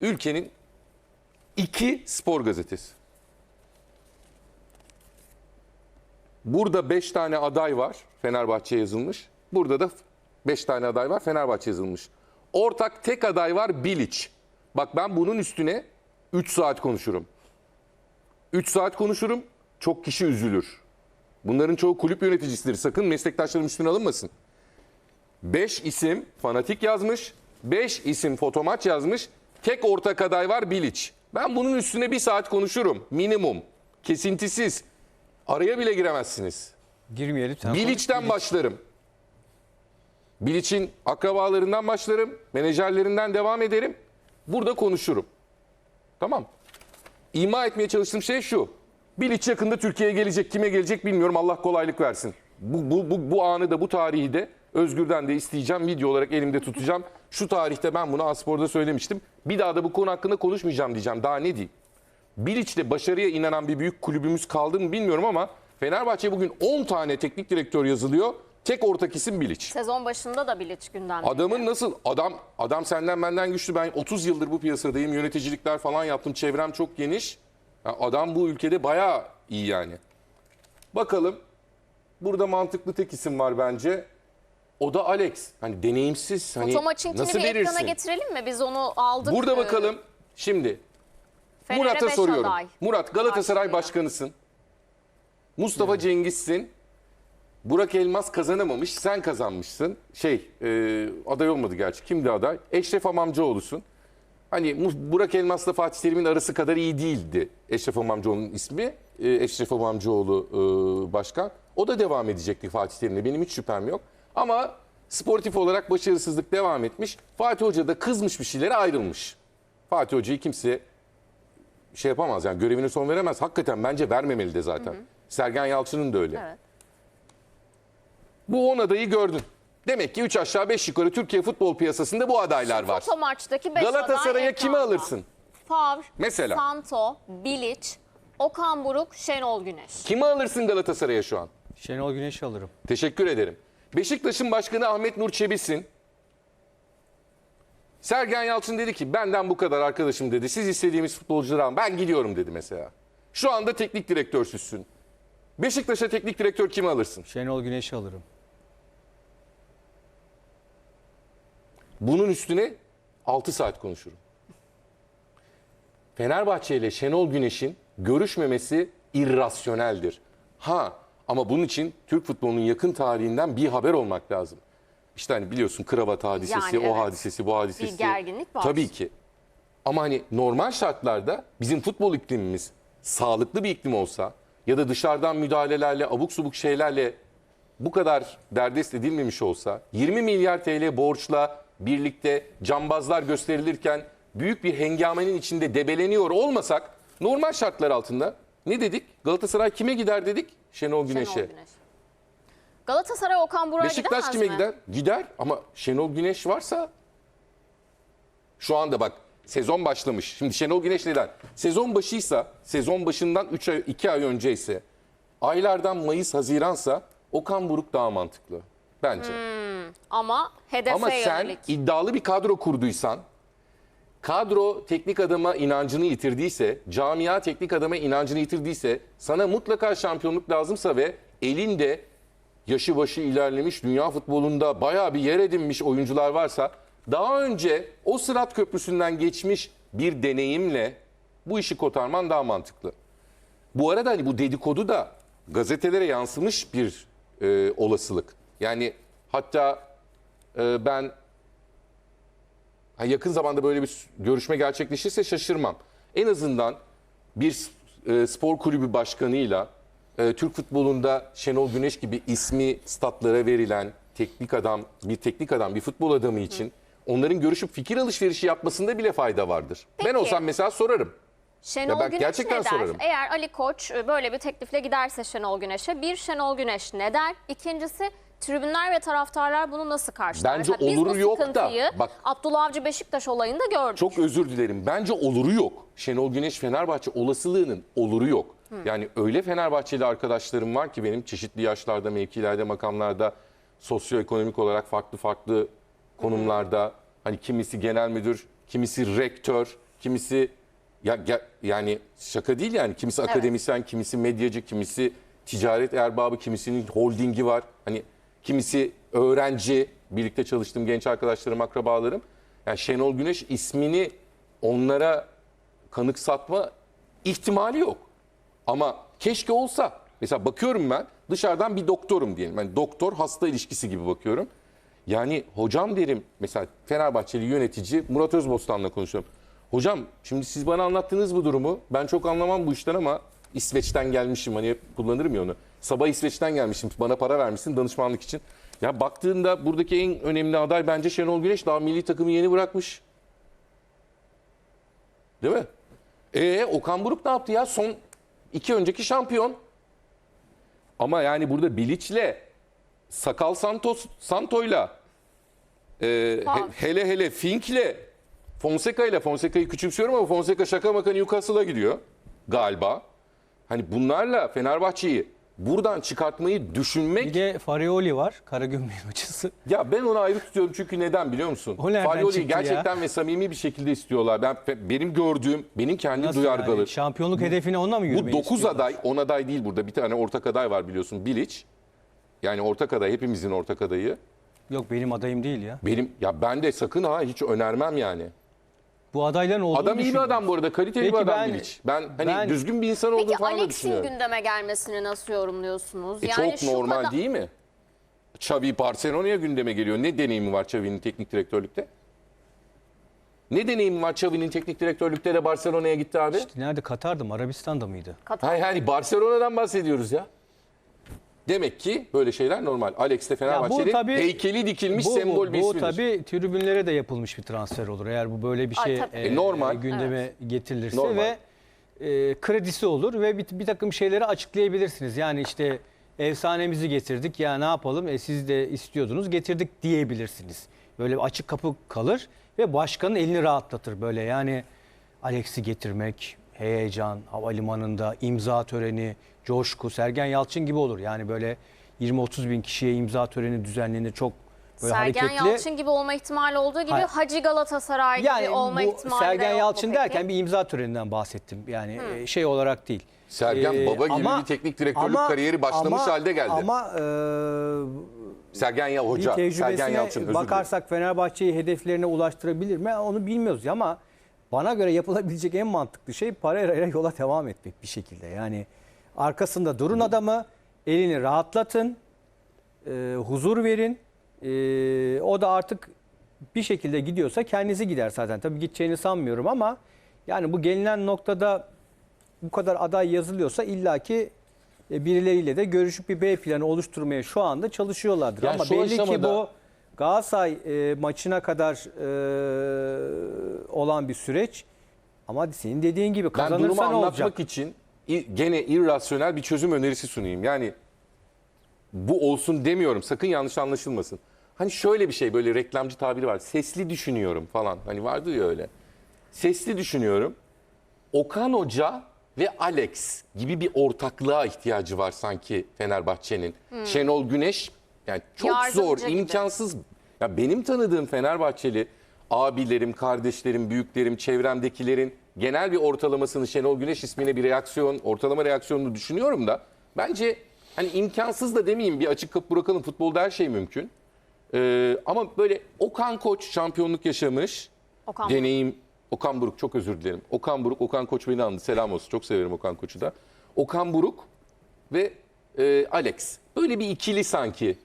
ülkenin iki spor gazetesi. Burada beş tane aday var Fenerbahçe yazılmış. Burada da beş tane aday var Fenerbahçe yazılmış. Ortak tek aday var Bilic. Bak ben bunun üstüne 3 saat konuşurum. 3 saat konuşurum. Çok kişi üzülür. Bunların çoğu kulüp yöneticisidir. Sakın meslektaşlarım üstüne alınmasın. 5 isim fanatik yazmış. 5 isim fotomaç yazmış. Tek ortak aday var Bilic. Ben bunun üstüne bir saat konuşurum. Minimum. Kesintisiz. Araya bile giremezsiniz. Girmeyelim. Sen Bilic'ten konuş. başlarım. Bilic'in akrabalarından başlarım. Menajerlerinden devam ederim. Burada konuşurum. Tamam. İma etmeye çalıştığım şey şu. Bilic yakında Türkiye'ye gelecek. Kime gelecek bilmiyorum. Allah kolaylık versin. Bu, bu, bu, bu anı da bu tarihi de Özgür'den de isteyeceğim. Video olarak elimde tutacağım. Şu tarihte ben bunu Aspor'da söylemiştim. Bir daha da bu konu hakkında konuşmayacağım diyeceğim. Daha ne diyeyim? Bilic'le başarıya inanan bir büyük kulübümüz kaldı mı bilmiyorum ama Fenerbahçe bugün 10 tane teknik direktör yazılıyor. Tek ortak isim Bilic. Sezon başında da Bilic gündemde. Adamın nasıl adam adam senden benden güçlü ben 30 yıldır bu piyasadayım yöneticilikler falan yaptım çevrem çok geniş. Adam bu ülkede bayağı iyi yani. Bakalım burada mantıklı tek isim var bence. O da Alex. Hani deneyimsiz hani nasıl bir ekrana verirsin? getirelim mi? Biz onu aldık. Burada Ee, bakalım. Şimdi Fener'e Murat'a beş soruyorum. aday. Murat Galatasaray başkanısın. Mustafa Cengiz'sin. Burak Elmas kazanamamış. Sen kazanmışsın. Şey e, aday olmadı gerçi. Kimdi aday? Eşref Amamcıoğlu'sun. Hani Mu- Burak Elmas'la Fatih Terim'in arası kadar iyi değildi. Eşref Amamcıoğlu'nun ismi. E, Eşref Amamcıoğlu e, başkan. O da devam edecekti Fatih Terim'le. Benim hiç şüphem yok. Ama sportif olarak başarısızlık devam etmiş. Fatih Hoca da kızmış bir şeylere ayrılmış. Fatih Hoca'yı kimse şey yapamaz yani görevine son veremez. Hakikaten bence vermemeli de zaten. Sergen Yalçın'ın da öyle. Evet. Bu 10 adayı gördün. Demek ki 3 aşağı 5 yukarı Türkiye futbol piyasasında bu adaylar var. Fotomaçtaki 5 Galatasaray'a kimi alırsın? Favre, Mesela? Santo, Bilic, Okan Buruk, Şenol Güneş. Kimi alırsın Galatasaray'a şu an? Şenol Güneş'i alırım. Teşekkür ederim. Beşiktaş'ın başkanı Ahmet Nur Çebi'sin. Sergen Yalçın dedi ki benden bu kadar arkadaşım dedi. Siz istediğimiz futbolcuları alın. Ben gidiyorum dedi mesela. Şu anda teknik direktörsüzsün. Beşiktaş'a teknik direktör kimi alırsın? Şenol Güneş'i alırım. Bunun üstüne 6 saat konuşurum. Fenerbahçe ile Şenol Güneş'in görüşmemesi irrasyoneldir. Ha ama bunun için Türk futbolunun yakın tarihinden bir haber olmak lazım. İşte hani biliyorsun kravat hadisesi, Yani o evet. hadisesi, bu hadisesi. Bir gerginlik var. Tabii ki. Ama hani normal şartlarda bizim futbol iklimimiz sağlıklı bir iklim olsa ya da dışarıdan müdahalelerle, abuk subuk şeylerle bu kadar derdest edilmemiş olsa 20 milyar TL borçla birlikte cambazlar gösterilirken büyük bir hengamenin içinde debeleniyor olmasak normal şartlar altında ne dedik? Galatasaray kime gider dedik? Şenol Güneş'e. Şenol Güneş. Galatasaray Okan Buruk'a Beşiktaş gidemez kime mi? gider? Gider ama Şenol Güneş varsa şu anda bak sezon başlamış. Şimdi Şenol Güneş neden? Sezon başıysa, sezon başından 3 ay 2 ay önceyse, aylardan Mayıs, Haziransa Okan Buruk daha mantıklı bence. Ama hedefe Ama sen yönelik. iddialı bir kadro kurduysan, kadro teknik adama inancını yitirdiyse, camia teknik adama inancını yitirdiyse, sana mutlaka şampiyonluk lazımsa ve elinde yaşı başı ilerlemiş dünya futbolunda bayağı bir yer edinmiş oyuncular varsa, daha önce o sırat köprüsünden geçmiş bir deneyimle bu işi kotarman daha mantıklı. Bu arada hani bu dedikodu da gazetelere yansımış bir e, olasılık. Yani hatta e, ben ha, yakın zamanda böyle bir görüşme gerçekleşirse şaşırmam. En azından bir e, spor kulübü başkanıyla e, Türk futbolunda Şenol Güneş gibi ismi statlara verilen teknik adam, bir teknik adam, bir futbol adamı için onların görüşüp fikir alışverişi yapmasında bile fayda vardır. Ben Peki. olsam mesela sorarım. Şenol Ya ben Güneş gerçekten ne der? sorarım. Eğer Ali Koç e, böyle bir teklifle giderse Şenol Güneş'e bir Şenol Güneş ne der? İkincisi tribünler ve taraftarlar bunu nasıl karşılar? Bence Mesela biz oluru bu yok da, sıkıntıyı bak- Abdullah Avcı Beşiktaş olayında gördük. Çok özür dilerim. Bence oluru yok. Şenol Güneş Fenerbahçe olasılığının oluru yok. Yani öyle Fenerbahçeli arkadaşlarım var ki benim çeşitli yaşlarda, mevkilerde, makamlarda, sosyoekonomik olarak farklı farklı konumlarda. Hani kimisi genel müdür, kimisi rektör, kimisi ya, ge- yani şaka değil yani kimisi akademisyen, kimisi medyacı, kimisi ticaret erbabı, kimisinin holdingi var. Hani kimisi öğrenci, birlikte çalıştığım genç arkadaşlarım, akrabalarım. Yani Şenol Güneş ismini onlara kanıksatma ihtimali yok. Ama keşke olsa. Mesela bakıyorum ben dışarıdan bir doktorum diyelim. Yani doktor hasta ilişkisi gibi bakıyorum. Yani hocam derim mesela Fenerbahçeli yönetici Murat Özbostan'la konuşuyorum. Hocam şimdi siz bana anlattınız bu durumu. Ben çok anlamam bu işten ama İsveç'ten gelmişim hani hep kullanırım ya onu. Sabah İsveç'ten gelmişim bana para vermişsin danışmanlık için. Ya baktığında buradaki en önemli aday bence Şenol Güneş daha milli takımı yeni bırakmış. Değil mi? Ee Okan Buruk ne yaptı ya? Son iki önceki şampiyon. Ama yani burada Bilic'le Sakal Santos Santo'yla e, he- hele hele Fink'le Fonseca ile Fonseca'yı küçümsüyorum ama Fonseca şaka maka Newcastle'a gidiyor galiba. Hani bunlarla Fenerbahçe'yi buradan çıkartmayı düşünmek Bir de Farioli var. Karagümrük hocası. ya ben onu ayrı tutuyorum çünkü neden biliyor musun? O nereden Faryoli'yi çıktı ya? gerçekten ve samimi bir şekilde istiyorlar. Ben benim gördüğüm, benim kendi Nasıl duyargalarım. yani? Şampiyonluk hedefine onunla mı Bu yürümeyi 9 istiyorlar? aday, 10 aday değil burada. Bir tane ortak aday var biliyorsun Bilic. Yani ortak aday, hepimizin ortak adayı. Yok benim adayım değil ya. Benim ya ben de sakın ha hiç önermem yani. Bu adayların olduğunu Adam iyi bir düşünüyorum. adam bu arada, kaliteli bir Peki adam ben- Bilic. Ben hani ben- düzgün bir insan olduğunu Peki falan da Alex'in düşünüyorum. gündeme gelmesini nasıl yorumluyorsunuz? E yani çok şu normal kadar- değil mi? Xavi Barcelona'ya gündeme geliyor. Ne deneyimi var Xavi'nin teknik direktörlükte? Ne deneyimi var Xavi'nin teknik direktörlükte de Barcelona'ya gitti abi? Nerede? Katar'da mı? Arabistan'da mıydı? Katar. Hayır hayır Barcelona'dan bahsediyoruz ya. Demek ki böyle şeyler normal. Alex de Fenerbahçe'nin heykeli dikilmiş bu, sembol bu, bir bu ismidir. tabii tribünlere de yapılmış bir transfer olur. Eğer bu böyle bir Ay, şey tabii. E, normal. gündeme getirilirse Normal. ve e, kredisi olur ve bir, bir takım şeyleri açıklayabilirsiniz. Yani işte efsanemizi getirdik ya ne yapalım e, siz de istiyordunuz getirdik diyebilirsiniz. Böyle bir açık kapı kalır ve başkanın elini rahatlatır böyle yani Alex'i getirmek, heyecan, havalimanında imza töreni, coşku, Sergen Yalçın gibi olur. Yani böyle 20-30 bin kişiye imza töreni düzenlenir çok böyle Sergen hareketli. Yalçın gibi olma ihtimali olduğu gibi Hayır. Hacı Galatasaray Yani gibi olma bu ihtimali Sergen de yok Yalçın peki? derken bir imza töreninden bahsettim. Yani e, şey olarak değil. Sergen Ee, baba gibi ama- bir teknik direktörlük ama- kariyeri başlamış ama- halde geldi. Ama e, Sergen ya bir hoca, Sergen Yalçın özür bakarsak Fenerbahçe'yi hedeflerine ulaştırabilir mi? Onu bilmiyoruz ama bana göre yapılabilecek en mantıklı şey Pereira'ya yola devam etmek bir şekilde. Yani arkasında durun adamı, elini rahatlatın, e, huzur verin. E, o da artık bir şekilde gidiyorsa kendisi gider zaten. Tabii gideceğini sanmıyorum ama yani bu gelinen noktada bu kadar aday yazılıyorsa illaki e, birileriyle de görüşüp bir B planı oluşturmaya şu anda çalışıyorlardır. Yani Ama belli ki aşamada- bu Galatasaray e, maçına kadar e, olan bir süreç. Ama senin dediğin gibi Ben kazanırsa durumu ne anlatmak olacak? için i- gene irrasyonel bir çözüm önerisi sunayım. Yani bu olsun demiyorum. Sakın yanlış anlaşılmasın. Hani şöyle bir şey böyle reklamcı tabiri var. Sesli düşünüyorum falan. Hani vardı ya öyle. Sesli düşünüyorum. Okan Hoca ve Alex gibi bir ortaklığa ihtiyacı var sanki Fenerbahçe'nin. Şenol Güneş yani çok Yardımcı zor, gibi. imkansız. Ya benim tanıdığım Fenerbahçeli abilerim, kardeşlerim, büyüklerim, çevremdekilerin genel bir ortalamasını Şenol Güneş ismine bir reaksiyon, ortalama reaksiyonunu düşünüyorum da bence hani imkansız da demeyeyim bir açık kapı bırakalım futbolda her şey mümkün. Ee, ama böyle Okan Koç şampiyonluk yaşamış. Okan deneyim Okan Buruk çok özür dilerim. Okan Buruk, Okan Koç beni andı. Selam olsun. Çok severim Okan Koç'u da. Okan Buruk ve e, Alex. Böyle bir ikili sanki